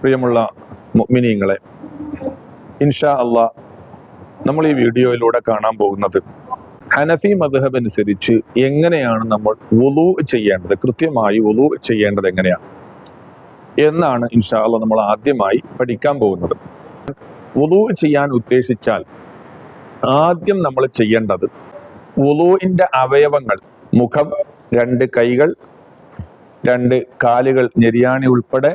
പ്രിയമുള്ള മുഅ്മിനീങ്ങളെ ഇൻഷാ അള്ളാ നമ്മൾ ഈ വീഡിയോയിലൂടെ കാണാൻ പോകുന്നത് ഹനഫി മദ്ഹബ് അനുസരിച്ച് എങ്ങനെയാണ് നമ്മൾ വുളു ചെയ്യേണ്ടത് കൃത്യമായി വുളു ചെയ്യേണ്ടത് എങ്ങനെയാണ്? എന്നാണ് ഇൻഷാ അള്ളാ നമ്മൾ ആദ്യമായി പഠിക്കാൻ പോകുന്നത്. വുളു ചെയ്യാൻ ഉദ്ദേശിച്ചാൽ ആദ്യം നമ്മൾ ചെയ്യേണ്ടത് വുളുവിന്റെ അവയവങ്ങൾ മുഖം രണ്ട് കൈകൾ രണ്ട് കാലുകൾ ഞെരിയാണി ഉൾപ്പെടെ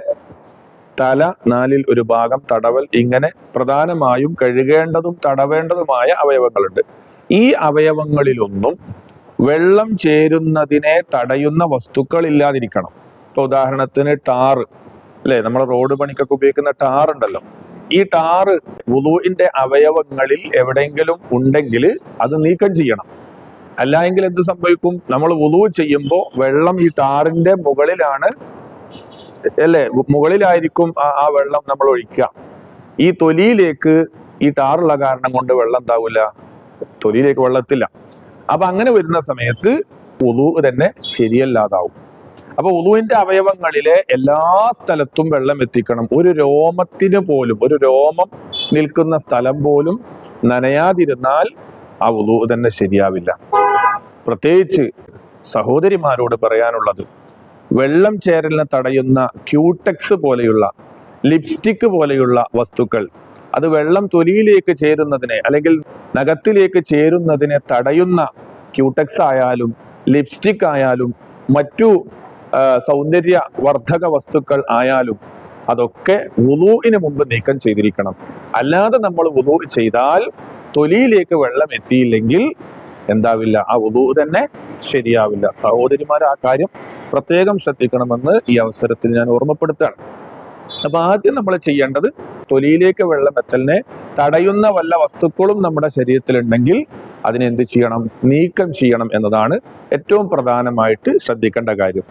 തല നാലിൽ ഒരു ഭാഗം തടവൽ ഇങ്ങനെ പ്രധാനമായും കഴുകേണ്ടതും തടവേണ്ടതുമായ അവയവങ്ങളുണ്ട്. ഈ അവയവങ്ങളിലൊന്നും വെള്ളം ചേരുന്നതിനെ തടയുന്ന വസ്തുക്കൾ ഇല്ലാതിരിക്കണം ഇപ്പൊ ഉദാഹരണത്തിന് ടാറ് അല്ലെ? നമ്മൾ റോഡ് പണിക്കൊക്കെ ഉപയോഗിക്കുന്ന ടാർ ഉണ്ടല്ലോ ഈ ടാറ് വുളുവിന്റെ അവയവങ്ങളിൽ എവിടെയെങ്കിലും ഉണ്ടെങ്കിൽ അത് നീക്കം ചെയ്യണം. അല്ല എങ്കിൽ എന്ത് സംഭവിക്കും? നമ്മൾ വുളു ചെയ്യുമ്പോൾ വെള്ളം ഈ ടാറിന്റെ മുകളിലാണ് അല്ലേ? മുകളിലായിരിക്കും ആ വെള്ളം നമ്മൾ ഒഴിക്കുക. ഈ തൊലിയിലേക്ക് ഈ ടാറുള്ള കാരണം കൊണ്ട് വെള്ളം എന്താവില്ല തൊലിയിലേക്ക് വെള്ളത്തില്ല. അപ്പൊ അങ്ങനെ വരുന്ന സമയത്ത് ഉളു തന്നെ ശരിയല്ലാതാവും. അപ്പൊ ഉളുവിന്റെ അവയവങ്ങളിലെ എല്ലാ സ്ഥലത്തും വെള്ളം എത്തിക്കണം. ഒരു രോമത്തിന് പോലും ഒരു രോമം നിൽക്കുന്ന സ്ഥലം പോലും നനയാതിരുന്നാൽ ആ ഉളു തന്നെ ശരിയാവില്ല. പ്രത്യേകിച്ച് സഹോദരിമാരോട് പറയാനുള്ളത് വെള്ളം ചേരലിനെ തടയുന്ന ക്യൂടെക്സ് പോലെയുള്ള ലിപ്സ്റ്റിക് പോലെയുള്ള വസ്തുക്കൾ. അത് വെള്ളം തൊലിയിലേക്ക് ചേരുന്നതിനെ അല്ലെങ്കിൽ നഖത്തിലേക്ക് ചേരുന്നതിനെ തടയുന്ന ക്യൂടെക്സ് ആയാലും ലിപ്സ്റ്റിക് ആയാലും മറ്റു സൗന്ദര്യ വർദ്ധക വസ്തുക്കൾ ആയാലും അതൊക്കെ വുളുവിന് മുമ്പ് നീക്കം ചെയ്തിരിക്കണം. അല്ലാതെ നമ്മൾ വുളു ചെയ്താൽ തൊലിയിലേക്ക് വെള്ളം എത്തിയില്ലെങ്കിൽ എന്താവില്ല ആ ഉദു തന്നെ ശരിയാവില്ല. സഹോദരിമാർ ആ കാര്യം പ്രത്യേകം ശ്രദ്ധിക്കണമെന്ന് ഈ അവസരത്തിൽ ഞാൻ ഓർമ്മപ്പെടുത്തുകയാണ്. അപ്പൊ ആദ്യം നമ്മൾ ചെയ്യേണ്ടത് തൊലിയിലേക്ക് വെള്ളം എത്തലിനെ തടയുന്ന വല്ല വസ്തുക്കളും നമ്മുടെ ശരീരത്തിലുണ്ടെങ്കിൽ അതിനെ എന്ത് ചെയ്യണം? നീക്കം ചെയ്യണം എന്നതാണ് ഏറ്റവും പ്രധാനമായിട്ട് ശ്രദ്ധിക്കേണ്ട കാര്യം.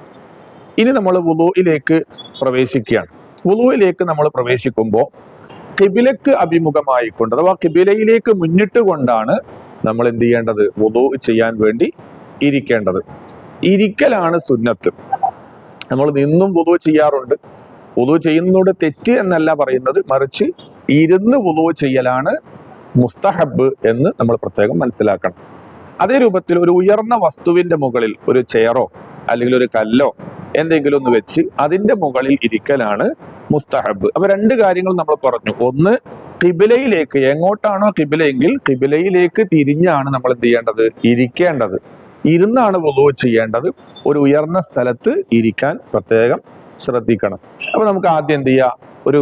ഇനി നമ്മൾ വുലുവിലേക്ക് പ്രവേശിക്കുകയാണ്. വുലുവിലേക്ക് നമ്മൾ പ്രവേശിക്കുമ്പോൾ കിബിലക്ക് അഭിമുഖമായിക്കൊണ്ട് അഥവാ കിബിലയിലേക്ക് മുന്നിട്ട് കൊണ്ടാണ് നമ്മൾ എന്ത് ചെയ്യേണ്ടത് വുദു ചെയ്യാൻ വേണ്ടി ഇരിക്കേണ്ടത്. ഇരിക്കലാണ് സുന്നത്ത്. നമ്മൾ നിന്നും വുദു ചെയ്യാറുണ്ട്. വുദു ചെയ്യുന്നതോട് തെറ്റ് എന്നല്ല പറയുന്നത്. മറിച്ച് ഇരുന്ന് വുദു ചെയ്യലാണ് മുസ്തഹബ് എന്ന് നമ്മൾ പ്രത്യേകം മനസ്സിലാക്കണം. അതേ രൂപത്തിൽ ഒരു ഉയർന്ന വസ്തുവിന്റെ മുകളിൽ ഒരു ചെയറോ അല്ലെങ്കിൽ ഒരു കല്ലോ എന്തെങ്കിലും ഒന്ന് വെച്ച് അതിന്റെ മുകളിൽ ഇരിക്കലാണ് മുസ്തഹബ്. അപ്പൊ രണ്ട് കാര്യങ്ങൾ നമ്മൾ പറഞ്ഞു. ഒന്ന് കിബിലയിലേക്ക് എങ്ങോട്ടാണോ കിബിലയെങ്കിൽ കിബിലയിലേക്ക് തിരിഞ്ഞാണ് നമ്മൾ എന്ത് ചെയ്യേണ്ടത്? ഇരിക്കേണ്ടത്. ഇരുന്നാണ് വുളു ചെയ്യേണ്ടത്. ഒരു ഉയർന്ന സ്ഥലത്ത് ഇരിക്കാൻ പ്രത്യേകം ശ്രദ്ധിക്കണം. അപ്പൊ നമുക്ക് ആദ്യം എന്ത് ചെയ്യാം? ഒരു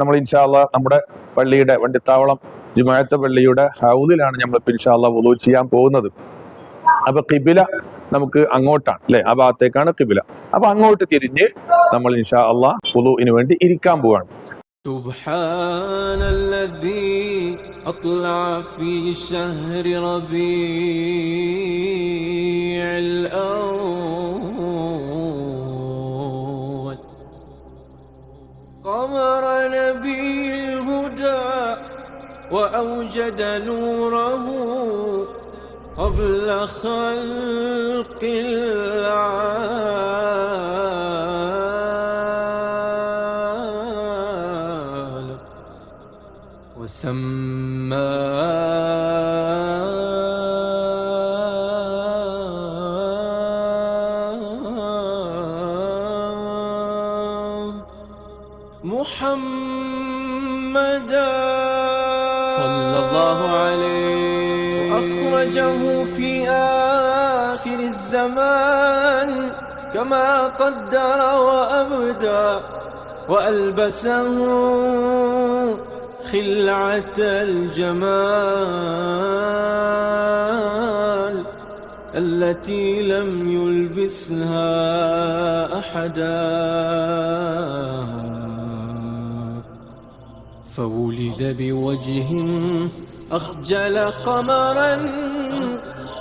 നമ്മൾ ഇൻഷാല്ല നമ്മുടെ പള്ളിയുടെ വണ്ടിത്താവളം ജുമായത്തെ പള്ളിയുടെ ഹൗദിലാണ് നമ്മൾ ഇൻഷാല്ല വുളു ചെയ്യാൻ പോകുന്നത്. അപ്പൊ കിബില നമുക്ക് അങ്ങോട്ടാണ് അല്ലെ ആ ഭാഗത്തേക്കാണ് കിബില അപ്പൊ അങ്ങോട്ട് തിരിഞ്ഞ് നമ്മൾ ഇൻഷാ അള്ളാഹ് വുളുവിന് വേണ്ടി ഇരിക്കാൻ പോവാണ് سبحان الذي أطلع في شهر ربيع الأول قمر نبي الهدى وأوجد نوره قبل خلق العالم وسماه محمدا صلى الله عليه وأخرجه في آخر الزمان كما قدر وأبدى وألبسه خلعة الجمال التي لم يلبسها أحدا. فولد بوجه أخجل قمرا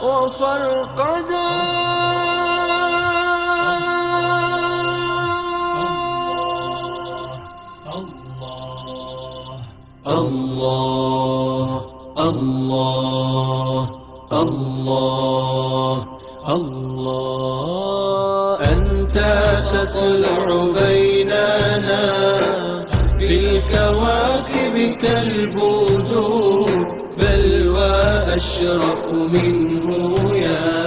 وصرقدا الله الله الله الله أنت تطلع بيننا وأشرف منه يا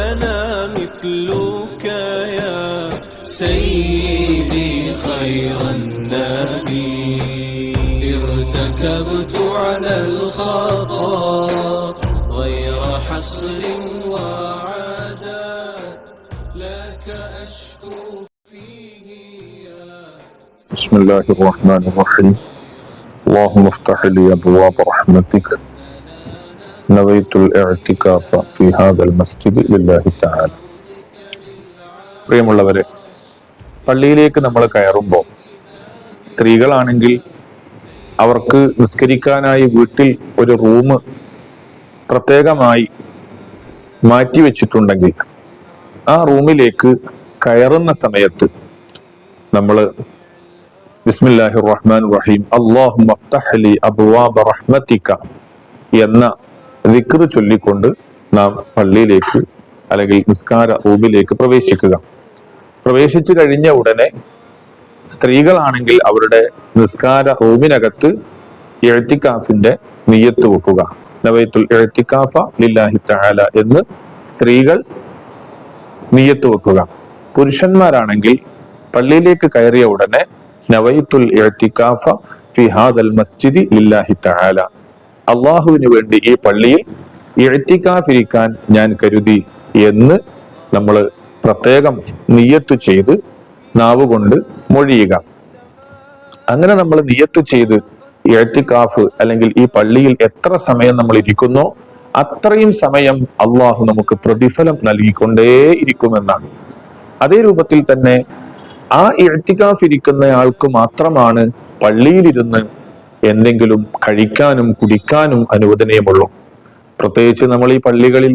لنا مثلك يا سيدي خير النبي. ارتكبت على الخطأ غير حسر وعدا لك أشكو فيه يا بسم الله الرحمن الرحيم. اللهم افتح لي أبواب رحمتك. نويت الاعتكاف في هذا المسجد لله تعالى പ്രിയമുള്ളവരെ പള്ളിയിലേക്ക് നമ്മൾ കയറുമ്പോൾ സ്ത്രീകളാണെങ്കിൽ അവർക്ക് നിസ്കരിക്കാനായി വീട്ടിൽ ഒരു റൂം പ്രത്യേകമായി മാറ്റി വെച്ചിട്ടുണ്ടെങ്കിൽ ആ റൂമിലേക്ക് കയറുന്ന സമയത്ത് നമ്മൾ ബിസ്മില്ലാഹിർ റഹ്മാൻ റഹീം അള്ളാഹു മഫ്തഹ്ലി അബ്വാബ റഹ്മത്തിക എന്ന ദിക്ർ ചൊല്ലിക്കൊണ്ട് നാം പള്ളിയിലേക്ക് അല്ലെങ്കിൽ നിസ്കാര റൂമിലേക്ക് പ്രവേശിക്കുക. പ്രവേശിച്ചു കഴിഞ്ഞ ഉടനെ സ്ത്രീകളാണെങ്കിൽ അവരുടെ നിസ്കാര റൂമിനകത്ത് എഴുത്തിക്കാഫിന്റെ നിയ്യത്ത് വെക്കുക. നവൈത്തുൽ എഴുത്തിക്കാഫ ലില്ലാഹി തആല എന്ന് സ്ത്രീകൾ നിയ്യത്ത് വെക്കുക. പുരുഷന്മാരാണെങ്കിൽ പള്ളിയിലേക്ക് കയറിയ ഉടനെ നവൈത്തുൽ എഴുത്തിക്കാഫ ഫിഹാദൽ മസ്ജിദി ലില്ലാഹി തആല അള്ളാഹുവിന് വേണ്ടി ഈ പള്ളിയിൽ എഴുത്തിക്കാഫിരിക്കാൻ ഞാൻ കരുതി എന്ന് നമ്മൾ പ്രത്യേകം നിയത്ത് ചെയ്ത് നാവ് കൊണ്ട് മൊഴിയുക. അങ്ങനെ നമ്മൾ നിയത്ത് ചെയ്ത് എഴുത്തിക്കാഫ് അല്ലെങ്കിൽ ഈ പള്ളിയിൽ എത്ര സമയം നമ്മൾ ഇരിക്കുന്നോ അത്രയും സമയം അള്ളാഹു നമുക്ക് പ്രതിഫലം നൽകിക്കൊണ്ടേ ഇരിക്കുമെന്നാണ്. അതേ രൂപത്തിൽ തന്നെ ആ എഴുത്തിക്കാഫ് ഇരിക്കുന്നയാൾക്ക് മാത്രമാണ് പള്ളിയിലിരുന്ന് എന്തെങ്കിലും കഴിക്കാനും കുടിക്കാനും അനുവദനീയമുള്ളൂ. പ്രത്യേകിച്ച് നമ്മൾ ഈ പള്ളികളിൽ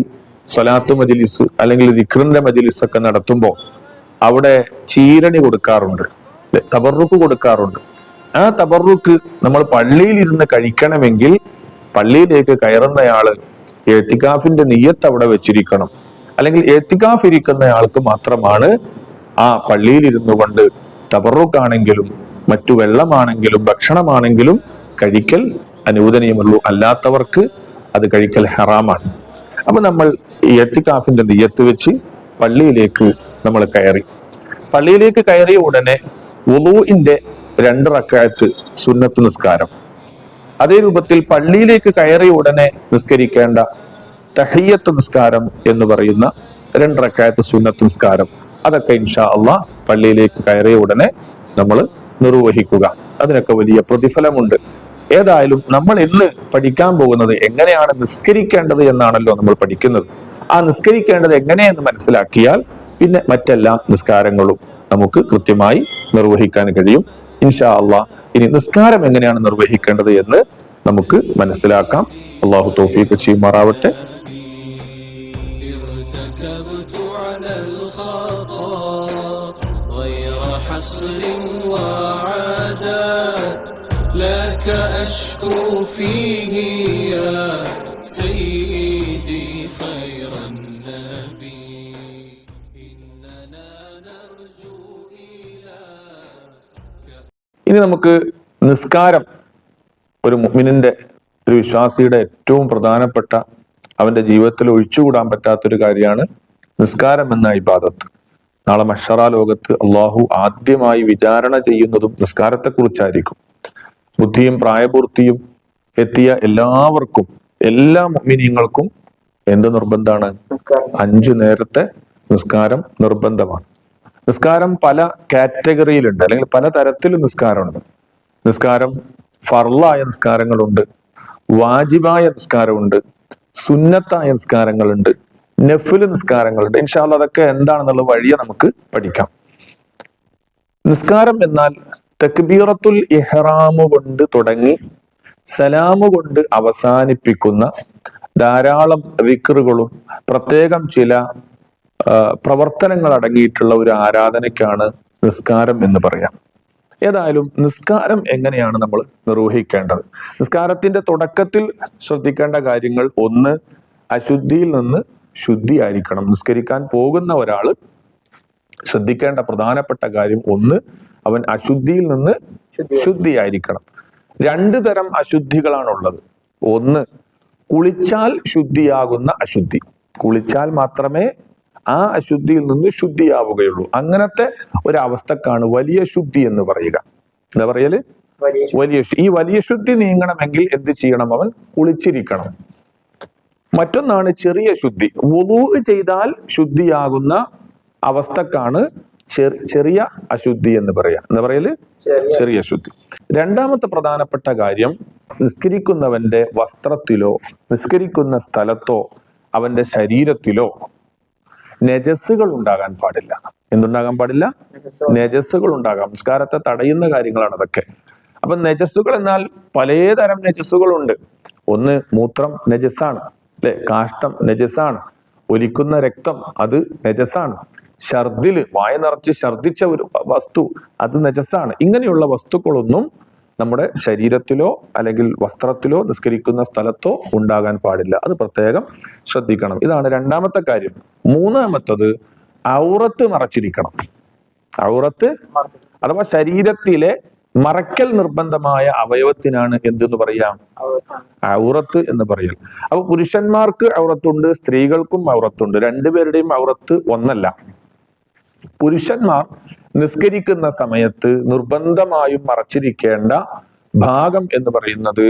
സ്വലാത്ത് മജിലിസ് അല്ലെങ്കിൽ ദിക്റിന്റെ മജിലിസ് ഒക്കെ നടത്തുമ്പോൾ അവിടെ ചീരണി കൊടുക്കാറുണ്ട് തബറുക്ക് കൊടുക്കാറുണ്ട്. ആ തബറുക്ക് നമ്മൾ പള്ളിയിൽ ഇരുന്ന് കഴിക്കണമെങ്കിൽ പള്ളിയിലേക്ക് കയറുന്നയാൾ എത്തിക്കാഫിന്റെ നീയത്ത് അവിടെ വെച്ചിരിക്കണം. അല്ലെങ്കിൽ എത്തിക്കാഫ് ഇരിക്കുന്നയാൾക്ക് മാത്രമാണ് ആ പള്ളിയിൽ ഇരുന്നു കൊണ്ട് തബറുക്കാണെങ്കിലും മറ്റു വെള്ളമാണെങ്കിലും ഭക്ഷണമാണെങ്കിലും കഴിക്കൽ അനുവദനീയമുള്ളൂ അല്ലാത്തവർക്ക് അത് കഴിക്കൽ ഹറാമാണ്. അപ്പൊ നമ്മൾ എത്തിക്കാഫിന്റെ നെയ്യത്ത് വെച്ച് പള്ളിയിലേക്ക് നമ്മൾ കയറി. പള്ളിയിലേക്ക് കയറിയ ഉടനെ വുളൂഇന്റെ രണ്ട് റക്കായത്ത് സുന്നത്ത് നിസ്കാരം. അതേ രൂപത്തിൽ പള്ളിയിലേക്ക് കയറിയ ഉടനെ നിസ്കരിക്കേണ്ട തഹയ്യത്ത് നിസ്കാരം എന്ന് പറയുന്ന രണ്ട് റക്കായത്ത് സുന്നത്ത് നിസ്കാരം. അതൊക്കെ ഇൻഷാ അള്ളാഹ് പള്ളിയിലേക്ക് കയറിയ ഉടനെ നമ്മൾ നിർവഹിക്കുക അതിനൊക്കെ വലിയ പ്രതിഫലമുണ്ട് ഏതായാലും നമ്മൾ ഇന്ന് പഠിക്കാൻ പോകുന്നത് എങ്ങനെയാണ് നിസ്കരിക്കേണ്ടത് എന്നാണല്ലോ നമ്മൾ പഠിക്കുന്നത് ആ നിസ്കരിക്കേണ്ടത് എങ്ങനെയെന്ന് മനസ്സിലാക്കിയാൽ പിന്നെ മറ്റെല്ലാ നിസ്കാരങ്ങളും നമുക്ക് കൃത്യമായി നിർവഹിക്കാൻ കഴിയും ഇൻഷാ അള്ളാഹ് ഇനി നിസ്കാരം എങ്ങനെയാണ് നിർവഹിക്കേണ്ടത് എന്ന് നമുക്ക് മനസ്സിലാക്കാം അള്ളാഹു തോഫീക്ക് ചെയ്യുമാറാവട്ടെ ارتكبت على الخطا غير حسر وعادات لك أشكو فيه يا سيدي خير النبي إننا نرجو إلى ഇനി നമുക്ക് നിസ്കാരം ഒരു മുഅ്മിനിന്റെ ഒരു വിശ്വാസിയുടെ ഏറ്റവും പ്രധാനപ്പെട്ട അവന്റെ ജീവിതത്തിൽ ഒഴിച്ചുകൂടാൻ പറ്റാത്തൊരു കാര്യമാണ് നിസ്കാരം എന്ന ഇബാദത്ത് നാളെ മഷറ ലോകത്ത് അള്ളാഹു ആദ്യമായി വിചാരണ ചെയ്യുന്നതും നിസ്കാരത്തെ കുറിച്ചായിരിക്കും ബുദ്ധിയും പ്രായപൂർത്തിയും എത്തിയ എല്ലാവർക്കും എല്ലാ മുഅ്മിനീങ്ങൾക്കും എന്ത് നിർബന്ധമാണ് അഞ്ചു നേരത്തെ നിസ്കാരം നിർബന്ധമാണ്. നിസ്കാരം പല കാറ്റഗറിയിലുണ്ട് അല്ലെങ്കിൽ പല തരത്തിലും നിസ്കാരമുണ്ട്. നിസ്കാരം ഫർളായ നിസ്കാരങ്ങളുണ്ട് വാജിബായ നിസ്കാരമുണ്ട് സുന്നത്തായ നിസ്കാരങ്ങളുണ്ട് നഫിൽ നിസ്കാരങ്ങളുണ്ട് ഇൻഷാല്ല അതൊക്കെ എന്താണെന്നുള്ള വഴിയെ നമുക്ക് പഠിക്കാം. നിസ്കാരം എന്നാൽ തക്ബീറത്തുൽ ഇഹ്റാമു കൊണ്ട് തുടങ്ങി സലാമു കൊണ്ട് അവസാനിപ്പിക്കുന്ന ധാരാളം വിക്റുകളും പ്രത്യേകം ചില പ്രവർത്തനങ്ങൾ അടങ്ങിയിട്ടുള്ള ഒരു ആരാധനയ്ക്കാണ് നിസ്കാരം എന്ന് പറയാം. ഏതായാലും നിസ്കാരം എങ്ങനെയാണ് നമ്മൾ നിർവഹിക്കേണ്ടത്? നിസ്കാരത്തിന്റെ തുടക്കത്തിൽ ശ്രദ്ധിക്കേണ്ട കാര്യങ്ങൾ ഒന്ന് അശുദ്ധിയിൽ നിന്ന് ശുദ്ധിയായിരിക്കണം. നിസ്കരിക്കാൻ പോകുന്ന ഒരാൾ ശ്രദ്ധിക്കേണ്ട പ്രധാനപ്പെട്ട കാര്യം ഒന്ന് അവൻ അശുദ്ധിയിൽ നിന്ന് ശുദ്ധിയായിരിക്കണം. രണ്ട് തരം അശുദ്ധികളാണുള്ളത്. ഒന്ന് കുളിച്ചാൽ ശുദ്ധിയാകുന്ന അശുദ്ധി. കുളിച്ചാൽ മാത്രമേ ആ അശുദ്ധിയിൽ നിന്ന് ശുദ്ധിയാവുകയുള്ളൂ. അങ്ങനത്തെ ഒരവസ്ഥക്കാണ് വലിയ ശുദ്ധി എന്ന് പറയുക. എന്താ പറയൽ? വലിയ ഈ വലിയ ശുദ്ധി നീങ്ങണമെങ്കിൽ എന്ത് ചെയ്യണം അവൻ? കുളിച്ചിരിക്കണം. മറ്റൊന്നാണ് ചെറിയ ശുദ്ധി. വുളു ചെയ്താൽ ശുദ്ധിയാകുന്ന അവസ്ഥക്കാണ് ചെറിയ അശുദ്ധി എന്ന് പറയാം. എന്താ പറയൽ? ചെറിയ ശുദ്ധി. രണ്ടാമത്തെ പ്രധാനപ്പെട്ട കാര്യം നിസ്കരിക്കുന്നവന്റെ വസ്ത്രത്തിലോ നിസ്കരിക്കുന്ന സ്ഥലത്തോ അവന്റെ ശരീരത്തിലോ നജസ്സുകൾ ഉണ്ടാകാൻ പാടില്ല. എന്തുണ്ടാകാൻ പാടില്ല? നജസ്സുകൾ. ഉണ്ടാകാം. നിസ്കാരത്തെ തടയുന്ന കാര്യങ്ങളാണ് അതൊക്കെ. അപ്പൊ നജസ്സുകൾ എന്നാൽ പലതരം നജസ്സുകളുണ്ട്. ഒന്ന് മൂത്രം നജസ്സാണ്. അല്ലെ കാഷ്ടം നജസാണ്. ഒലിക്കുന്ന രക്തം അത് നജസാണ്. ഛർദിൽ വായ നിറച്ച് ഛർദിച്ച ഒരു വസ്തു അത് നജസാണ്. ഇങ്ങനെയുള്ള വസ്തുക്കളൊന്നും നമ്മുടെ ശരീരത്തിലോ അല്ലെങ്കിൽ വസ്ത്രത്തിലോ നിസ്കരിക്കുന്ന സ്ഥലത്തോ ഉണ്ടാകാൻ പാടില്ല. അത് പ്രത്യേകം ശ്രദ്ധിക്കണം. ഇതാണ് രണ്ടാമത്തെ കാര്യം. മൂന്നാമത്തത് ഔറത്ത് മറച്ചിരിക്കണം. ഔറത്ത് അഥവാ ശരീരത്തിലെ മറയ്ക്കൽ നിർബന്ധമായ അവയവത്തിനാണ് എന്തെന്ന് പറയാം? ഔറത്ത് എന്ന് പറയൽ. അപ്പൊ പുരുഷന്മാർക്ക് ഔറത്തുണ്ട് സ്ത്രീകൾക്കും ഔറത്തുണ്ട്. രണ്ടുപേരുടെയും ഔറത്ത് ഒന്നല്ല. പുരുഷന്മാർ നിസ്കരിക്കുന്ന സമയത്ത് നിർബന്ധമായും മറച്ചിരിക്കേണ്ട ഭാഗം എന്ന് പറയുന്നത്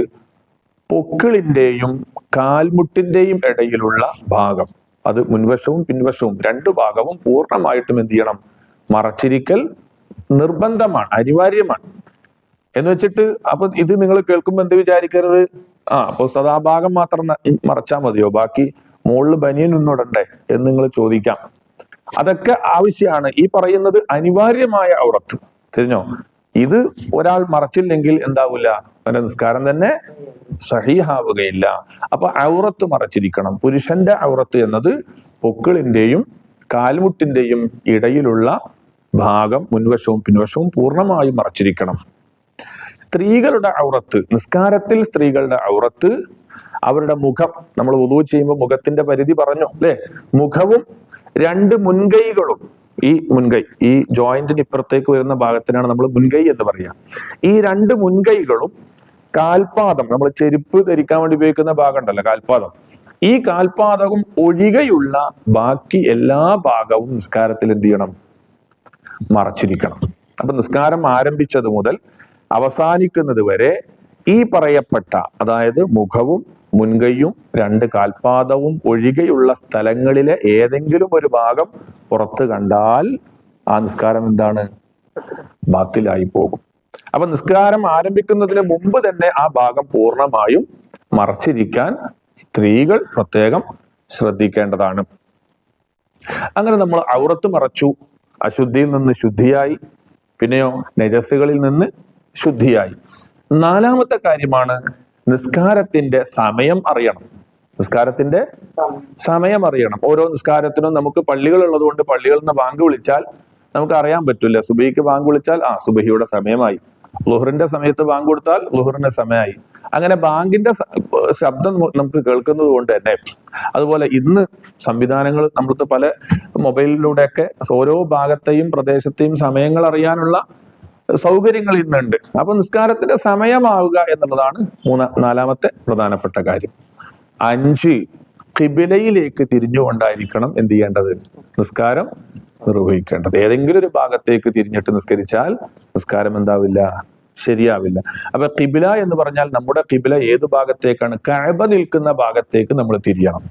പൊക്കിളിന്റെയും കാൽമുട്ടിന്റെയും ഇടയിലുള്ള ഭാഗം. അത് മുൻവശവും പിൻവശവും രണ്ടു ഭാഗവും പൂർണമായിട്ടും എന്ത് ചെയ്യണം? മറച്ചിരിക്കൽ നിർബന്ധമാണ് അനിവാര്യമാണ്. എന്ന് വെച്ചിട്ട് അപ്പൊ ഇത് നിങ്ങൾ കേൾക്കുമ്പോൾ എന്ത് വിചാരിക്കരുത്? ആ അപ്പൊ സദാ ഭാഗം മാത്രം മറച്ചാൽ മതിയോ? ബാക്കി മുകളിൽ ബനിയൻ ഒന്നിടണ്ടേ എന്ന് നിങ്ങൾ ചോദിക്കാം. അതൊക്കെ ആവശ്യമാണ് ഈ പറയുന്നത് അനിവാര്യമായ ഔറത്ത്. തിരിഞ്ഞോ ഇത് ഒരാൾ മറച്ചില്ലെങ്കിൽ എന്താവില്ല അവന്റെ നിസ്കാരം തന്നെ സഹീഹാവുകയില്ല. അപ്പൊ ഔറത്ത് മറച്ചിരിക്കണം. പുരുഷന്റെ ഔറത്ത് എന്നത് പൊക്കിളിന്റെയും കാൽമുട്ടിന്റെയും ഇടയിലുള്ള ഭാഗം മുൻവശവും പിൻവശവും പൂർണമായും മറച്ചിരിക്കണം. സ്ത്രീകളുടെ ഔറത്ത് നിസ്കാരത്തിൽ സ്ത്രീകളുടെ ഔറത്ത് അവരുടെ മുഖം നമ്മൾ ഉദു ചെയ്യുമ്പോൾ മുഖത്തിന്റെ പരിധി പറഞ്ഞു അല്ലെ? മുഖവും രണ്ട് മുൻകൈകളും ഈ മുൻകൈ ഈ ജോയിന്റിന് ഇപ്പുറത്തേക്ക് വരുന്ന ഭാഗത്തിനാണ് നമ്മൾ മുൻകൈ എന്ന് പറയുക. ഈ രണ്ട് മുൻകൈകളും കാൽപാദം നമ്മൾ ചെരുപ്പ് ധരിക്കാൻ വേണ്ടി ഉപയോഗിക്കുന്ന ഭാഗം ഉണ്ടല്ലോ കാൽപാദം. ഈ കാൽപാദവും ഒഴികെയുള്ള ബാക്കി എല്ലാ ഭാഗവും നിസ്കാരത്തിൽ എന്ത് ചെയ്യണം? മറച്ചിരിക്കണം. അപ്പൊ നിസ്കാരം ആരംഭിച്ചത് മുതൽ അവസാനിക്കുന്നത് വരെ ഈ പറയപ്പെട്ട അതായത് മുഖവും മുൻകൈയും രണ്ട് കാൽപാദവും ഒഴികെയുള്ള സ്ഥലങ്ങളിലെ ഏതെങ്കിലും ഒരു ഭാഗം പുറത്ത് കണ്ടാൽ ആ നിസ്കാരം എന്താണ്? ബാത്തിലായി പോകും. അപ്പൊ നിസ്കാരം ആരംഭിക്കുന്നതിന് മുമ്പ് തന്നെ ആ ഭാഗം പൂർണമായും മറച്ചിരിക്കാൻ സ്ത്രീകൾ പ്രത്യേകം ശ്രദ്ധിക്കേണ്ടതാണ്. അങ്ങനെ നമ്മൾ ഔറത്ത് മറച്ചു അശുദ്ധിയിൽ നിന്ന് ശുദ്ധിയായി പിന്നെയോ നജസ്സുകളിൽ നിന്ന് ശുദ്ധിയായി. നാലാമത്തെ കാര്യമാണ് നിസ്കാരത്തിന്റെ സമയം അറിയണം. നിസ്കാരത്തിന്റെ സമയം അറിയണം. ഓരോ നിസ്കാരത്തിനും നമുക്ക് പള്ളികൾ ഉള്ളതുകൊണ്ട് പള്ളികളിൽ നിന്ന് ബാങ്ക് വിളിച്ചാൽ നമുക്ക് അറിയാൻ പറ്റില്ല. സുബഹിക്ക് ബാങ്ക് വിളിച്ചാൽ ആ സുബഹിയുടെ സമയമായി. ലുഹറിന്റെ സമയത്ത് ബാങ്ക് കൊടുത്താൽ ലുഹറിന്റെ സമയമായി. അങ്ങനെ ബാങ്കിന്റെ ശബ്ദം നമുക്ക് കേൾക്കുന്നത് കൊണ്ട് തന്നെ അതുപോലെ ഇന്ന് സംവിധാനങ്ങൾ നമ്മൾക്ക് പല മൊബൈലിലൂടെയൊക്കെ ഓരോ ഭാഗത്തെയും പ്രദേശത്തെയും സമയങ്ങൾ അറിയാനുള്ള സൗകര്യങ്ങൾ ഇന്നുണ്ട് അപ്പൊ നിസ്കാരത്തിന്റെ സമയമാവുക എന്നുള്ളതാണ് മൂന്ന നാലാമത്തെ പ്രധാനപ്പെട്ട കാര്യം. അഞ്ച് കിബിലയിലേക്ക് തിരിഞ്ഞുകൊണ്ടായിരിക്കണം എന്ത് ചെയ്യേണ്ടത്? നിസ്കാരം നിർവഹിക്കേണ്ടത്. ഏതെങ്കിലും ഒരു ഭാഗത്തേക്ക് തിരിഞ്ഞിട്ട് നിസ്കരിച്ചാൽ നിസ്കാരം എന്താവില്ല? ശരിയാവില്ല. അപ്പൊ കിബില എന്ന് പറഞ്ഞാൽ നമ്മുടെ കിബില ഏത് ഭാഗത്തേക്കാണ്? കഴബ നിൽക്കുന്ന ഭാഗത്തേക്ക് നമ്മൾ തിരിയണം.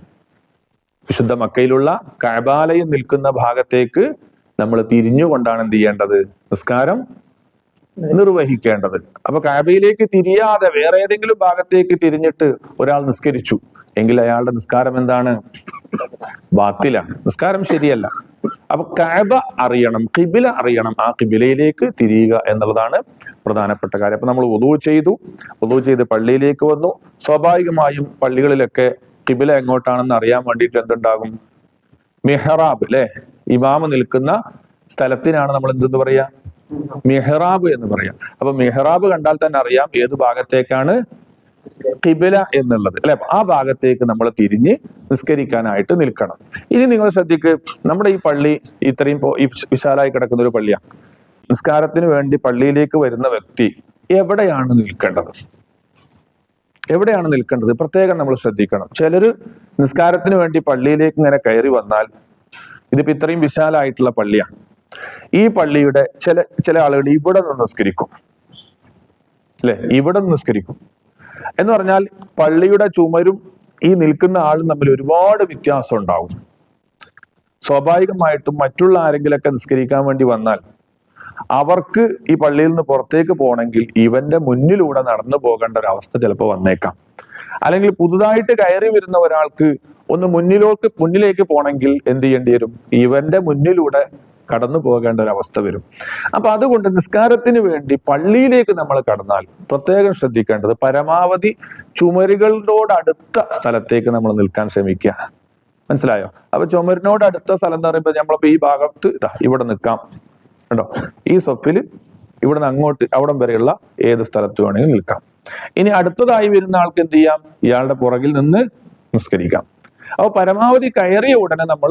വിശുദ്ധ മക്കയിലുള്ള കഴബാലയം നിൽക്കുന്ന ഭാഗത്തേക്ക് നമ്മൾ തിരിഞ്ഞുകൊണ്ടാണ് എന്ത് ചെയ്യേണ്ടത്? നിസ്കാരം നിർവഹിക്കേണ്ടത് അപ്പൊ കാബയിലേക്ക് തിരിയാതെ വേറെ ഏതെങ്കിലും ഭാഗത്തേക്ക് തിരിഞ്ഞിട്ട് ഒരാൾ നിസ്കരിച്ചു. എങ്കിൽ അയാളുടെ നിസ്കാരം എന്താണ്? ബാത്തിലാണ്. നിസ്കാരം ശരിയല്ല. അപ്പൊ കാബ അറിയണം കിബില അറിയണം. ആ കിബിലയിലേക്ക് തിരിയുക എന്നുള്ളതാണ് പ്രധാനപ്പെട്ട കാര്യം. അപ്പൊ നമ്മൾ ഒതു ചെയ്തു. ഒതു ചെയ്ത് പള്ളിയിലേക്ക് വന്നു. സ്വാഭാവികമായും പള്ളികളിലൊക്കെ കിബില എങ്ങോട്ടാണെന്ന് അറിയാൻ വേണ്ടിയിട്ട് എന്തുണ്ടാകും? മെഹറാബ് അല്ലെ ഇമാമ നിൽക്കുന്ന സ്ഥലത്തിനാണ് നമ്മൾ എന്തെന്ന് പറയാ? മിഹ്റാബ് എന്ന് പറയാം. അപ്പൊ മിഹ്റാബ് കണ്ടാൽ തന്നെ അറിയാം ഏത് ഭാഗത്തേക്കാണ് കിബില എന്നുള്ളത്. അല്ലെ? ആ ഭാഗത്തേക്ക് നമ്മൾ തിരിഞ്ഞ് നിസ്കരിക്കാനായിട്ട് നിൽക്കണം. ഇനി നിങ്ങൾ ശ്രദ്ധിക്ക് നമ്മുടെ ഈ പള്ളി ഇത്രയും വിശാലായി കിടക്കുന്ന ഒരു പള്ളിയാണ് നിസ്കാരത്തിന് വേണ്ടി പള്ളിയിലേക്ക് വരുന്ന വ്യക്തി എവിടെയാണ് നിൽക്കേണ്ടത്? എവിടെയാണ് നിൽക്കേണ്ടത്? പ്രത്യേകം നമ്മൾ ശ്രദ്ധിക്കണം. ചിലര് നിസ്കാരത്തിന് വേണ്ടി പള്ളിയിലേക്ക് ഇങ്ങനെ കയറി വന്നാൽ ഇതിപ്പോ ഇത്രയും വിശാലമായിട്ടുള്ള പള്ളിയാണ് ഈ പള്ളിയുടെ ചില ചില ആളുകൾ ഇവിടെ നിന്ന് നിസ്കരിക്കും. അല്ലെ? ഇവിടെ നിന്ന് നിസ്കരിക്കും. എന്ന് പറഞ്ഞാൽ പള്ളിയുടെ ചുമരും ഈ നിൽക്കുന്ന ആളും തമ്മിൽ ഒരുപാട് വ്യത്യാസം ഉണ്ടാവും. സ്വാഭാവികമായിട്ടും മറ്റുള്ള ആരെങ്കിലൊക്കെ നിസ്കരിക്കാൻ വേണ്ടി വന്നാൽ അവർക്ക് ഈ പള്ളിയിൽ നിന്ന് പുറത്തേക്ക് പോകണമെങ്കിൽ ഇവന്റെ മുന്നിലൂടെ നടന്നു പോകേണ്ട ഒരു അവസ്ഥ ചിലപ്പോൾ വന്നേക്കാം. അല്ലെങ്കിൽ പുതുതായിട്ട് കയറി വരുന്ന ഒരാൾക്ക് ഒന്ന് മുന്നിലോട്ട് മുന്നിലേക്ക് പോകണമെങ്കിൽ എന്ത് ചെയ്യേണ്ടി വരും? ഇവന്റെ മുന്നിലൂടെ കടന്നു പോകേണ്ട ഒരു അവസ്ഥ വരും. അപ്പൊ അതുകൊണ്ട് നിസ്കാരത്തിന് വേണ്ടി പള്ളിയിലേക്ക് നമ്മൾ കടന്നാൽ പ്രത്യേകം ശ്രദ്ധിക്കേണ്ടത് പരമാവധി ചുമരുകളോട് അടുത്ത സ്ഥലത്തേക്ക് നമ്മൾ നിൽക്കാൻ ശ്രമിക്കുക. മനസ്സിലായോ? അപ്പൊ ചുമരിനോട് അടുത്ത സ്ഥലം എന്ന് പറയുമ്പോൾ നമ്മളിപ്പോ ഈ ഭാഗത്ത് ഇതാ ഇവിടെ നിൽക്കാം. കേട്ടോ ഈ സ്വപ്പിൽ ഇവിടെ നിന്ന് അങ്ങോട്ട് അവിടം വരെയുള്ള ഏത് സ്ഥലത്ത് വേണമെങ്കിൽ നിൽക്കാം. ഇനി അടുത്തതായി വരുന്ന ആൾക്ക് എന്ത് ചെയ്യാം? ഇയാളുടെ പുറകിൽ നിന്ന് നിസ്കരിക്കാം. അപ്പൊ പരമാവധി കയറിയ ഉടനെ നമ്മൾ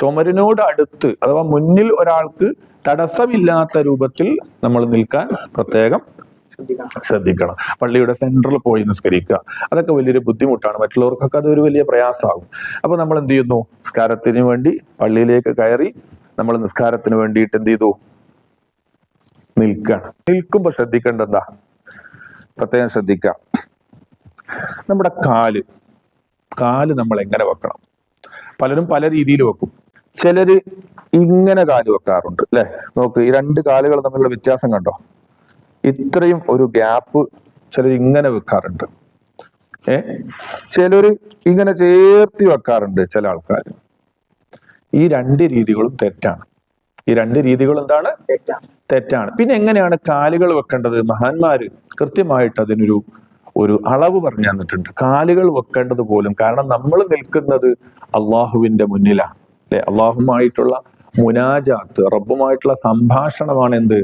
ചുമരിനോട് അടുത്ത് അഥവാ മുന്നിൽ ഒരാൾക്ക് തടസ്സമില്ലാത്ത രൂപത്തിൽ നമ്മൾ നിൽക്കാൻ പ്രത്യേകം ശ്രദ്ധിക്കണം. പള്ളിയുടെ സെന്ററിൽ പോയി നിസ്കരിക്കുക. അതൊക്കെ വലിയൊരു ബുദ്ധിമുട്ടാണ്. മറ്റുള്ളവർക്കൊക്കെ അതൊരു വലിയ പ്രയാസമാകും. അപ്പൊ നമ്മൾ എന്ത് ചെയ്യുന്നു? നിസ്കാരത്തിന് വേണ്ടി പള്ളിയിലേക്ക് കയറി നമ്മൾ നിസ്കാരത്തിന് വേണ്ടിയിട്ട് എന്ത് ചെയ്തു? നിൽക്കണം. നിൽക്കുമ്പോൾ ശ്രദ്ധിക്കേണ്ട എന്താ? പ്രത്യേകം ശ്രദ്ധിക്കാം നമ്മുടെ കാൽ. കാൽ നമ്മൾ എങ്ങനെ വെക്കണം? പലരും പല രീതിയിൽ വെക്കും. ചിലര് ഇങ്ങനെ കാൽ വെക്കാറുണ്ട് അല്ലെ? നോക്ക് ഈ രണ്ട് കാലുകൾ തമ്മിലുള്ള വ്യത്യാസം കണ്ടോ? ഇത്രയും ഒരു ഗ്യാപ്പ് ചിലർ ഇങ്ങനെ വെക്കാറുണ്ട്. ഏ? ചിലര് ഇങ്ങനെ ചേർത്തി വെക്കാറുണ്ട് ചില ആൾക്കാർ. ഈ രണ്ട് രീതികളും തെറ്റാണ്. ഈ രണ്ട് രീതികളും എന്താണ്? തെറ്റാണ്. പിന്നെ എങ്ങനെയാണ് കാലുകൾ വെക്കേണ്ടത്? മഹാന്മാര് കൃത്യമായിട്ട് അതിനൊരു ഒരു അളവ് പറഞ്ഞു തന്നിട്ടുണ്ട്. കാലുകൾ വെക്കേണ്ടത് പോലും കാരണം നമ്മൾ നിൽക്കുന്നത് അള്ളാഹുവിന്റെ മുന്നിലാണ്. അല്ലെ? അള്ളാഹുമായിട്ടുള്ള മുനാജാത്ത് റബ്ബുമായിട്ടുള്ള സംഭാഷണമാണ് എന്ത്?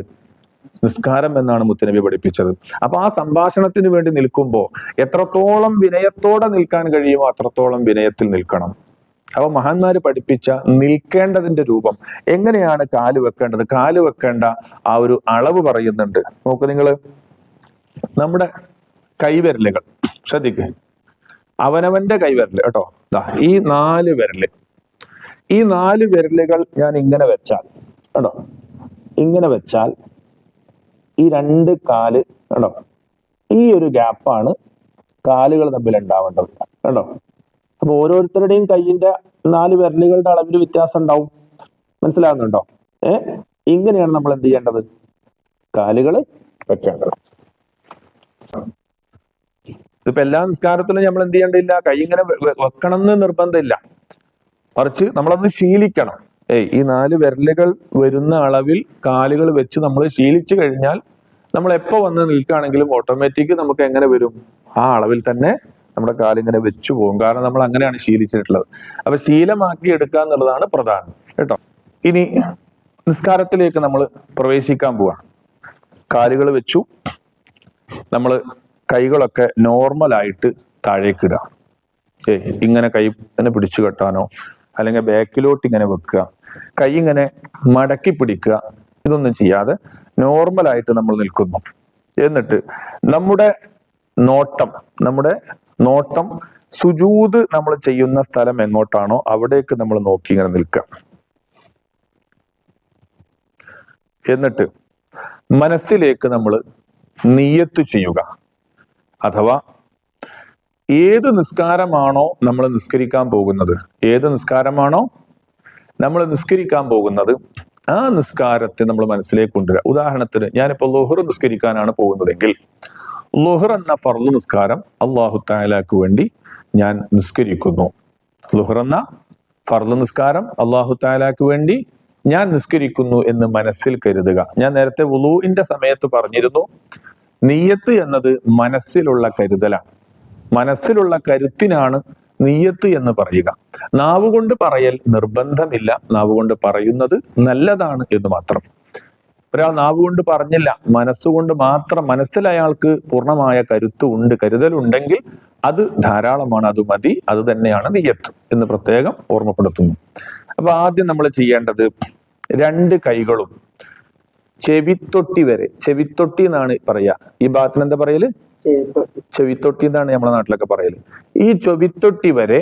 നിസ്കാരം എന്നാണ് മുത്തനബി പഠിപ്പിച്ചത്. അപ്പൊ ആ സംഭാഷണത്തിന് വേണ്ടി നിൽക്കുമ്പോൾ എത്രത്തോളം വിനയത്തോടെ നിൽക്കാൻ കഴിയുമോ അത്രത്തോളം വിനയത്തിൽ നിൽക്കണം. അപ്പൊ മഹാന്മാര് പഠിപ്പിച്ച നിൽക്കേണ്ടതിന്റെ രൂപം എങ്ങനെയാണ് കാൽ വെക്കേണ്ടത്? കാൽ വെക്കേണ്ട ആ ഒരു അളവ് പറയുന്നുണ്ട്. നോക്ക് നിങ്ങൾ നമ്മുടെ കൈവിരലുകൾ ശ്രദ്ധിക്കുക അവനവന്റെ കൈവിരൽ കേട്ടോ. ഈ നാല് വിരൽ. ഈ നാല് വിരലുകൾ ഞാൻ ഇങ്ങനെ വെച്ചാൽ കേട്ടോ ഇങ്ങനെ വെച്ചാൽ ഈ രണ്ട് കാൽ കേട്ടോ ഈ ഒരു ഗ്യാപ്പാണ് കാലുകൾ തമ്മിൽ ഉണ്ടാവേണ്ടത് കേട്ടോ അപ്പൊ ഓരോരുത്തരുടെയും കയ്യിന്റെ നാല് വിരലുകളുടെ അളവിൽ വ്യത്യാസം ഉണ്ടാവും. മനസ്സിലാകുന്നുണ്ടോ ഏ? ഇങ്ങനെയാണ് നമ്മൾ എന്ത് ചെയ്യേണ്ടത്? കാലുകൾ വെക്കേണ്ടത്. ഇപ്പൊ എല്ലാ നിസ്കാരത്തിലും നമ്മൾ എന്ത് ചെയ്യേണ്ടില്ല? കൈ ഇങ്ങനെ വെക്കണം എന്ന് നിർബന്ധമില്ല. മറിച്ച് നമ്മളത് ശീലിക്കണം. ഏയ് ഈ നാല് വിരലുകൾ വരുന്ന അളവിൽ കാലുകൾ വെച്ച് നമ്മൾ ശീലിച്ചു കഴിഞ്ഞാൽ നമ്മൾ എപ്പോ വന്ന് നിൽക്കുകയാണെങ്കിലും ഓട്ടോമാറ്റിക് നമുക്ക് എങ്ങനെ വരും? ആ അളവിൽ തന്നെ നമ്മുടെ കാലിങ്ങനെ വെച്ചു പോകും. കാരണം നമ്മൾ അങ്ങനെയാണ് ശീലിച്ചിട്ടുള്ളത്. അപ്പൊ ശീലമാക്കി എടുക്കുക എന്നുള്ളതാണ് പ്രധാനം. കേട്ടോ? ഇനി നിസ്കാരത്തിലേക്ക് നമ്മൾ പ്രവേശിക്കാൻ പോവാണ്. കാലുകൾ വെച്ചു. നമ്മൾ കൈകളൊക്കെ നോർമലായിട്ട് താഴേക്ക് ഇടുക. ഏ ഇങ്ങനെ കൈ തന്നെ പിടിച്ചു കെട്ടാനോ അല്ലെങ്കിൽ ബാക്കിലോട്ട് ഇങ്ങനെ വെക്കുക. കൈ ഇങ്ങനെ മടക്കി പിടിക്കുക. ഇതൊന്നും ചെയ്യാതെ നോർമലായിട്ട് നമ്മൾ നിൽക്കുന്നു. എന്നിട്ട് നമ്മുടെ നോട്ടം നമ്മുടെ നോട്ടം സുജൂത് നമ്മൾ ചെയ്യുന്ന സ്ഥലം എങ്ങോട്ടാണോ അവിടേക്ക് നമ്മൾ നോക്കി ഇങ്ങനെ നിൽക്കുക. എന്നിട്ട് മനസ്സിലേക്ക് നമ്മൾ നിയത്ത് ചെയ്യുക. അഥവാ ഏത് നിസ്കാരമാണോ നമ്മൾ നിസ്കരിക്കാൻ പോകുന്നത്? ഏത് നിസ്കാരമാണോ നമ്മൾ നിസ്കരിക്കാൻ പോകുന്നത്? ആ നിസ്കാരത്തെ നമ്മൾ മനസ്സിലേക്ക് കൊണ്ടുവരിക ഉദാഹരണത്തിന് ഞാനിപ്പോൾ ലോഹർ നിസ്കരിക്കാനാണ് പോകുന്നതെങ്കിൽ ലോഹർ എന്ന ഫർൾ നിസ്കാരം അള്ളാഹു താലാക്ക് വേണ്ടി ഞാൻ നിസ്കരിക്കുന്നു. ലുഹർ എന്ന ഫർൾ നിസ്കാരം അള്ളാഹു താലാക്ക് വേണ്ടി ഞാൻ നിസ്കരിക്കുന്നു എന്ന് മനസ്സിൽ കരുതുക. ഞാൻ നേരത്തെ ഉലുവിന്റെ സമയത്ത് പറഞ്ഞിരുന്നു നീയത്ത് എന്നത് മനസ്സിലുള്ള കരുതലാണ്. മനസ്സിലുള്ള കരുത്തിനാണ് നീയത്ത് എന്ന് പറയുക. നാവുകൊണ്ട് പറയൽ നിർബന്ധമില്ല. നാവുകൊണ്ട് പറയുന്നത് നല്ലതാണ് എന്ന് മാത്രം. ഒരാൾ നാവുകൊണ്ട് പറഞ്ഞില്ല. മനസ്സുകൊണ്ട് മാത്രം മനസ്സിൽ അയാൾക്ക് പൂർണമായ കരുത്ത് ഉണ്ട് കരുതലുണ്ടെങ്കിൽ അത് ധാരാളമാണ് അത് മതി അത് തന്നെയാണ് നീയത്ത് എന്ന് പ്രത്യേകം ഓർമ്മപ്പെടുത്തുന്നു. അപ്പൊ ആദ്യം നമ്മൾ ചെയ്യേണ്ടത് രണ്ട് കൈകളും ചെവിത്തൊട്ടി വരെ ചെവിത്തൊട്ടി എന്നാണ് പറയാ ഈ ഭാഗത്തിന് എന്താ പറയൽ? ചെവിത്തൊട്ടി എന്നാണ് നമ്മുടെ നാട്ടിലൊക്കെ പറയൽ. ഈ ചെവിത്തൊട്ടി വരെ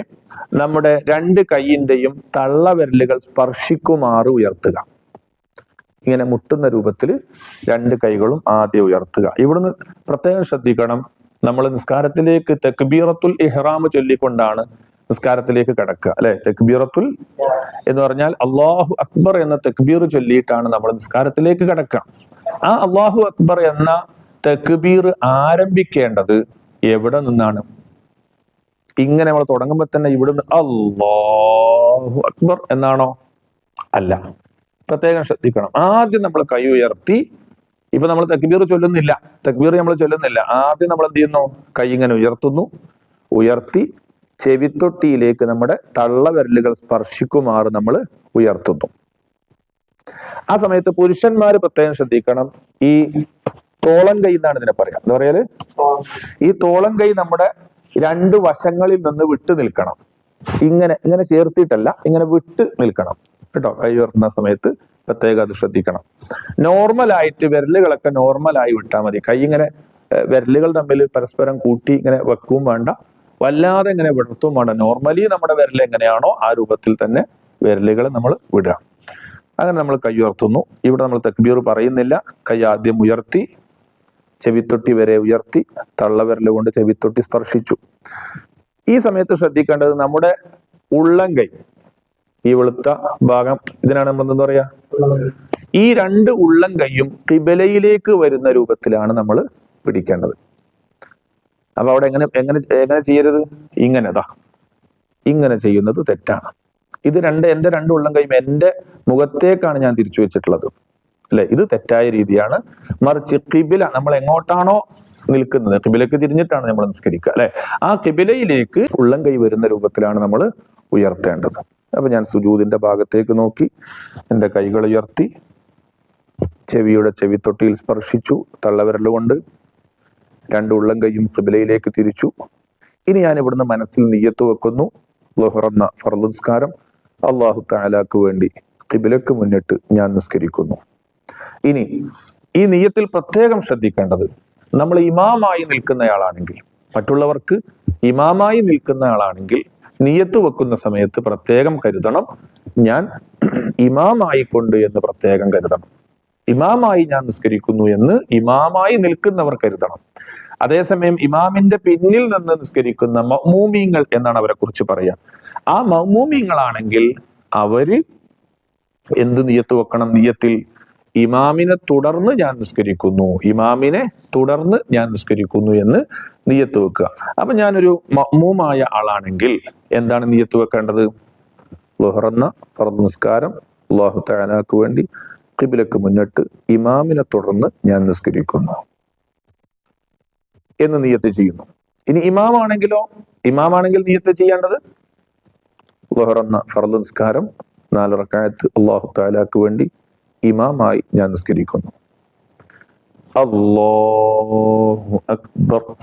നമ്മുടെ രണ്ട് കൈയിന്റെയും തള്ളവിരലുകൾ സ്പർശിക്കുമാറ് ഉയർത്തുക. ഇങ്ങനെ മുട്ടുന്ന രൂപത്തിൽ രണ്ട് കൈകളും ആദ്യം ഉയർത്തുക. ഇവിടുന്ന് പ്രത്യേകം ശ്രദ്ധിക്കണം. നമ്മൾ നിസ്കാരത്തിലേക്ക് തെക്ബീറത്തുൽ ഇഹ്റാം ചൊല്ലിക്കൊണ്ടാണ് നിസ്കാരത്തിലേക്ക് കിടക്കുക അല്ലെ? തെക്ബീറത്തുൽ എന്ന് പറഞ്ഞാൽ അള്ളാഹു അക്ബർ എന്ന തെക്ബീർ ചൊല്ലിയിട്ടാണ് നമ്മൾ നിസ്കാരത്തിലേക്ക് കിടക്കുക. ആ അള്ളാഹു അക്ബർ എന്ന തെക്ബീർ ആരംഭിക്കേണ്ടത് എവിടെ നിന്നാണ്? ഇങ്ങനെ നമ്മൾ തുടങ്ങുമ്പോൾ തന്നെ ഇവിടുന്ന് അള്ളാഹു അക്ബർ എന്നാണോ? അല്ല. പ്രത്യേകം ശ്രദ്ധിക്കണം. ആദ്യം നമ്മൾ കൈ ഉയർത്തി ഇപ്പൊ നമ്മൾ തക്ബീർ ചൊല്ലുന്നില്ല. തക്ബീർ നമ്മൾ ചൊല്ലുന്നില്ല. ആദ്യം നമ്മൾ എന്ത് ചെയ്യുന്നു? കൈ ഇങ്ങനെ ഉയർത്തുന്നു. ഉയർത്തി ചെവിത്തൊട്ടിയിലേക്ക് നമ്മുടെ തള്ളവിരലുകൾ സ്പർശിക്കുമാറ് നമ്മൾ ഉയർത്തുന്നു. ആ സമയത്ത് പുരുഷന്മാർ പ്രത്യേകം ശ്രദ്ധിക്കണം. ഈ തോളം കൈ എന്നാണ് ഇതിനെ പറയാം എന്താ പറയാൽ? ഈ തോളം കൈ നമ്മുടെ രണ്ട് വശങ്ങളിൽ നിന്ന് വിട്ടു നിൽക്കണം. ഇങ്ങനെ ഇങ്ങനെ ചേർത്തിട്ടല്ല ഇങ്ങനെ വിട്ട് നിൽക്കണം. കേട്ടോ? കൈ ഉയർത്തുന്ന സമയത്ത് പ്രത്യേകം അത് ശ്രദ്ധിക്കണം. നോർമൽ ആയിട്ട് വിരലുകളൊക്കെ നോർമൽ നോർമലായി വിട്ടാൽ മതി. കൈ ഇങ്ങനെ വിരലുകൾ തമ്മിൽ പരസ്പരം കൂട്ടി ഇങ്ങനെ വെക്കും വേണ്ട. വല്ലാതെ ഇങ്ങനെ വിടർത്തും വേണ്ട. നോർമലി നമ്മുടെ വിരൽ എങ്ങനെയാണോ ആ രൂപത്തിൽ തന്നെ വിരലുകൾ നമ്മൾ വിടുക. അങ്ങനെ നമ്മൾ കൈ ഉയർത്തുന്നു. ഇവിടെ നമ്മൾ തക്ബീർ പറയുന്നില്ല. കൈ ആദ്യം ഉയർത്തി ചെവിത്തൊട്ടി വരെ ഉയർത്തി തള്ളവിരൽ കൊണ്ട് ചെവിത്തൊട്ടി സ്പർശിച്ചു. ഈ സമയത്ത് ശ്രദ്ധിക്കേണ്ടത് നമ്മുടെ ഉള്ളം കൈ ഈ വെളുത്ത ഭാഗം ഇതിനാണ് നമ്മൾ എന്താ പറയാ? ഈ രണ്ട് ഉള്ളം കൈയും കിബലയിലേക്ക് വരുന്ന രൂപത്തിലാണ് നമ്മൾ പിടിക്കേണ്ടത്. അപ്പൊ അവിടെ എങ്ങനെ എങ്ങനെ എങ്ങനെ ചെയ്യരുത്? ഇങ്ങനെതാ ഇങ്ങനെ ചെയ്യുന്നത് തെറ്റാണ്. ഇത് രണ്ട് എന്റെ രണ്ട് ഉള്ളം കൈയും എന്റെ മുഖത്തേക്കാണ് ഞാൻ തിരിച്ചു വെച്ചിട്ടുള്ളത്. അല്ലെ? ഇത് തെറ്റായ രീതിയാണ്. മറിച്ച് കിബില നമ്മൾ എങ്ങോട്ടാണോ നിൽക്കുന്നത്? കിബിലക്ക് തിരിഞ്ഞിട്ടാണ് നമ്മൾ നിസ്കരിക്കുക അല്ലെ? ആ കിബിലയിലേക്ക് ഉള്ളം കൈ വരുന്ന രൂപത്തിലാണ് നമ്മൾ ഉയർത്തേണ്ടത്. അപ്പൊ ഞാൻ സുജൂതിന്റെ ഭാഗത്തേക്ക് നോക്കി. എന്റെ കൈകൾ ഉയർത്തി. ചെവിയുടെ ചെവിത്തൊട്ടിയിൽ സ്പർശിച്ചു. തള്ളവിരലുകൊണ്ട് രണ്ട് ഉള്ളം കൈയും കിബിലയിലേക്ക് തിരിച്ചു. ഇനി ഞാൻ ഇവിടുന്ന് മനസ്സിൽ നീയത്ത് വെക്കുന്നു. ലുഹറന്ന ഫർദുസ്കാരം അള്ളാഹു താലാക്ക് വേണ്ടി കിബിലക്ക് മുന്നിട്ട് ഞാൻ നിസ്കരിക്കുന്നു. ഇനി ഈ നീയത്തിൽ പ്രത്യേകം ശ്രദ്ധിക്കേണ്ടത് നമ്മൾ ഇമാമായി നിൽക്കുന്നയാളാണെങ്കിൽ മറ്റുള്ളവർക്ക് ഇമാമായി നിൽക്കുന്നയാളാണെങ്കിൽ നീയത്ത് വെക്കുന്ന സമയത്ത് പ്രത്യേകം കരുതണം. ഞാൻ ഇമാമായിക്കൊണ്ട് എന്ന് പ്രത്യേകം കരുതണം. ഇമാമായി ഞാൻ നിസ്കരിക്കുന്നു എന്ന് ഇമാമായി നിൽക്കുന്നവർ കരുതണം. അതേസമയം ഇമാമിന്റെ പിന്നിൽ നിന്ന് നിസ്കരിക്കുന്ന മൗമൂമിങ്ങൾ എന്നാണ് അവരെ കുറിച്ച് പറയാ. ആ മൗമൂമിങ്ങളാണെങ്കിൽ അവർ എന്ത് നീയത്ത് വെക്കണം? നിയത്തിൽ ഇമാമിനെ തുടർന്ന് ഞാൻ നിസ്കരിക്കുന്നു. ഇമാമിനെ തുടർന്ന് ഞാൻ നിസ്കരിക്കുന്നു എന്ന് നിയത്ത് വെക്കുക. അപ്പൊ ഞാനൊരു മമ്മൂമായ ആളാണെങ്കിൽ എന്താണ് നിയത്ത് വെക്കേണ്ടത്? ലുഹറന്ന ഫർദ് നിസ്കാരം അള്ളാഹു തആലാക്ക് വേണ്ടി കിബിലക്ക് മുന്നിട്ട് ഇമാമിനെ തുടർന്ന് ഞാൻ നിസ്കരിക്കുന്നു എന്ന് നിയത്ത് ചെയ്യുന്നു. ഇനി ഇമാമാണെങ്കിലോ? ഇമാമാണെങ്കിൽ നിയത്ത് ചെയ്യേണ്ടത്? ലുഹറന്ന ഫർദ് നിസ്കാരം നാല് റക്കായത്ത് അള്ളാഹു താലാക്ക് വേണ്ടി ഇമാമായി ഞാൻ നിസ്കരിക്കുന്നു. അല്ലാഹു അക്ബർ.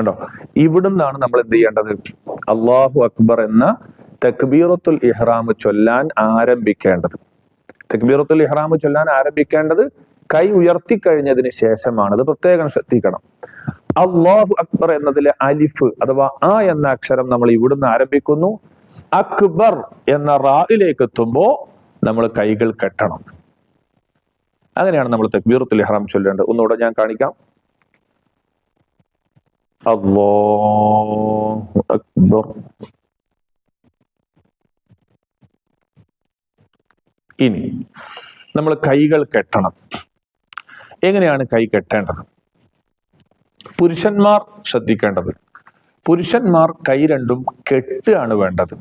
കണ്ടോ? ഇവിടുന്നാണ് നമ്മൾ എന്ത് ചെയ്യേണ്ടത്? അള്ളാഹു അക്ബർ എന്ന തക്ബീറത്തുൽ ഇഹ്റാം ചൊല്ലാൻ ആരംഭിക്കേണ്ടത്. തക്ബീറത്തുൽ ഇഹ്റാം ചൊല്ലാൻ ആരംഭിക്കേണ്ടത് കൈ ഉയർത്തി കഴിഞ്ഞതിന് ശേഷമാണ്. അത് പ്രത്യേകം ശ്രദ്ധിക്കണം. അള്ളാഹു അക്ബർ എന്നതിലെ അലിഫ് അഥവാ ആ എന്ന അക്ഷരം നമ്മൾ ഇവിടുന്ന് ആരംഭിക്കുന്നു. അക്ബർ എന്ന റായിലേക്ക് എത്തുമ്പോൾ നമ്മൾ കൈകൾ കെട്ടണം. അങ്ങനെയാണ് നമ്മൾ തക്ബീറത്തുൽ ഇഹ്റാം ചൊല്ലേണ്ടത്. ഒന്നുകൂടെ ഞാൻ കാണിക്കാം. അല്ലാഹു അക്ബർ. ഇനി നമ്മൾ കൈകൾ കെട്ടണം. എങ്ങനെയാണ് കൈ കെട്ടേണ്ടത്? പുരുഷന്മാർ ശ്രദ്ധിക്കേണ്ടത്. പുരുഷന്മാർ കൈ രണ്ടും കെട്ടുകയാണ് വേണ്ടത്.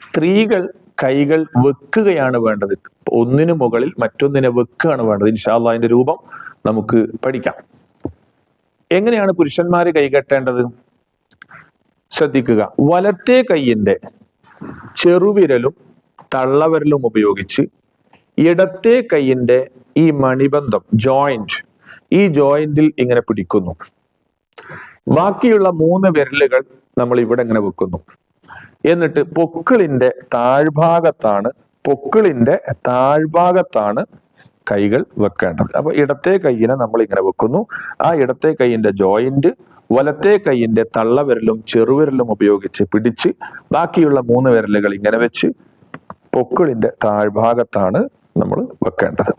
സ്ത്രീകൾ കൈകൾ വെക്കുകയാണ് വേണ്ടത്. ഒന്നിനു മുകളിൽ മറ്റൊന്നിനെ വെക്കുകയാണ് വേണ്ടത്. ഇൻഷാല്ല രൂപം നമുക്ക് പഠിക്കാം. എങ്ങനെയാണ് പുരുഷന്മാർ കൈകെട്ടേണ്ടത് ശ്രദ്ധിക്കുക. വലത്തെ കൈയിന്റെ ചെറുവിരലും തള്ളവിരലും ഉപയോഗിച്ച് ഇടത്തെ കൈയിന്റെ ഈ മണിബന്ധം ജോയിന്റ് ഈ ജോയിന്റിൽ ഇങ്ങനെ പിടിക്കുന്നു. ബാക്കിയുള്ള മൂന്ന് വിരലുകൾ നമ്മൾ ഇവിടെ ഇങ്ങനെ വെക്കുന്നു. എന്നിട്ട് പൊക്കിളിന്റെ താഴ്ഭാഗത്താണ് പൊക്കിളിന്റെ താഴ്ഭാഗത്താണ് കൈകൾ വെക്കേണ്ടത്. അപ്പൊ ഇടത്തെ കൈയിനെ നമ്മൾ ഇങ്ങനെ വെക്കുന്നു. ആ ഇടത്തെ കൈയിന്റെ ജോയിന്റ് വലത്തെ കൈയിന്റെ തള്ളവിരലും ചെറുവിരലും ഉപയോഗിച്ച് പിടിച്ച് ബാക്കിയുള്ള മൂന്ന് വിരലുകൾ ഇങ്ങനെ വെച്ച് പൊക്കിളിന്റെ താഴ്ഭാഗത്താണ് നമ്മൾ വെക്കേണ്ടത്.